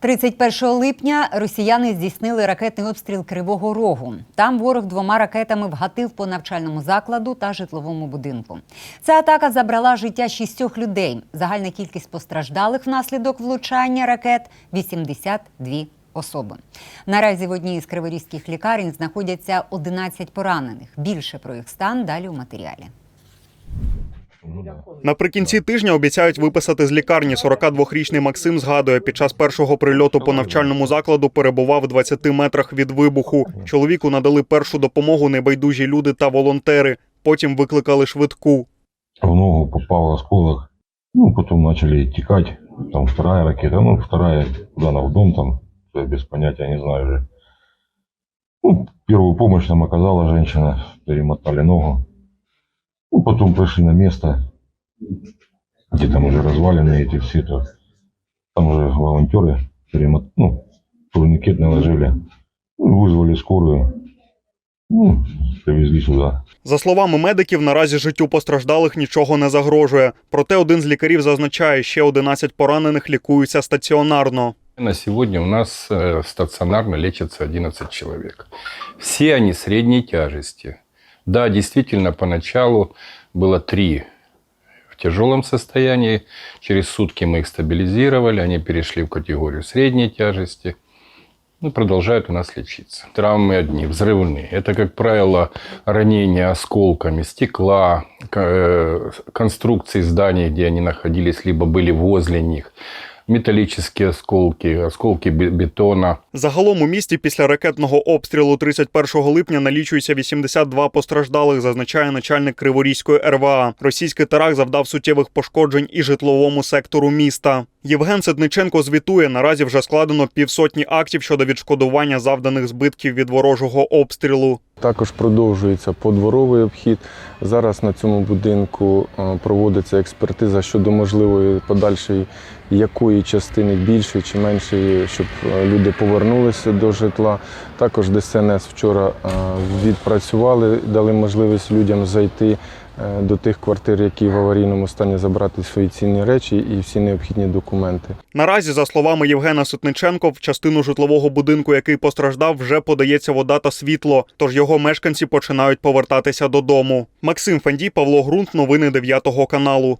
31 липня росіяни здійснили ракетний обстріл Кривого Рогу. Там ворог двома ракетами вгатив по навчальному закладу та житловому будинку. Ця атака забрала життя шістьох людей. Загальна кількість постраждалих внаслідок влучання ракет 82 особи. Наразі в одній із криворізьких лікарень знаходяться 11 поранених. Більше про їх стан далі у матеріалі. Наприкінці тижня обіцяють виписати з лікарні. 42-річний Максим згадує, під час першого прильоту по навчальному закладу перебував в 20 метрах від вибуху. Чоловіку надали першу допомогу небайдужі люди та волонтери. Потім викликали швидку. В ногу попал осколок. Ну, потом начали текать. Там вторая ракета. Ну, вторая, куда она в дом там, я без понятия, не знаю уже. Ну, первую помощь нам оказала женщина. Перемотали ногу. Ну, потом пришли на место, где там уже развалины эти все. То, там уже волонтеры перемот... ну, турникет наложили. Ну, вызвали скорую. Ну, привезли сюда. За словами медиків, наразі життю постраждалих нічого не загрожує. Проте один з лікарів зазначає, ще 11 поранених лікуються стаціонарно. На сегодня у нас э, стационарно лечится 11 человек. Все они средней тяжести. Да, действительно, поначалу было три в тяжелом состоянии. Через сутки мы их стабилизировали, они перешли в категорию средней тяжести. Ну, продолжают у нас лечиться. Травмы одни, взрывные. Это, как правило, ранения осколками стекла, э, конструкций зданий, где они находились, либо были возле них. Металлические осколки, осколки бе- бетона. Загалом у місті після ракетного обстрілу 31 липня налічується 82 постраждалих, зазначає начальник Криворізької РВА. Російський теракт завдав суттєвих пошкоджень і житловому сектору міста. Євген Сидниченко звітує, наразі вже складено півсотні актів щодо відшкодування завданих збитків від ворожого обстрілу. Також продовжується подворовий обхід. Зараз на цьому будинку е, проводиться експертиза щодо можливої подальшої якої частини більшої чи меншої, щоб е, люди повернулися до житла. Також ДСНС вчора е, відпрацювали, дали можливість людям зайти до тих квартир, які в аварійному стані забрати свої цінні речі і всі необхідні документи. Наразі, за словами Євгена Ситниченко, в частину житлового будинку, який постраждав, вже подається вода та світло. Тож його мешканці починають повертатися додому. Максим Фандій, Павло Грунт, новини 9 каналу.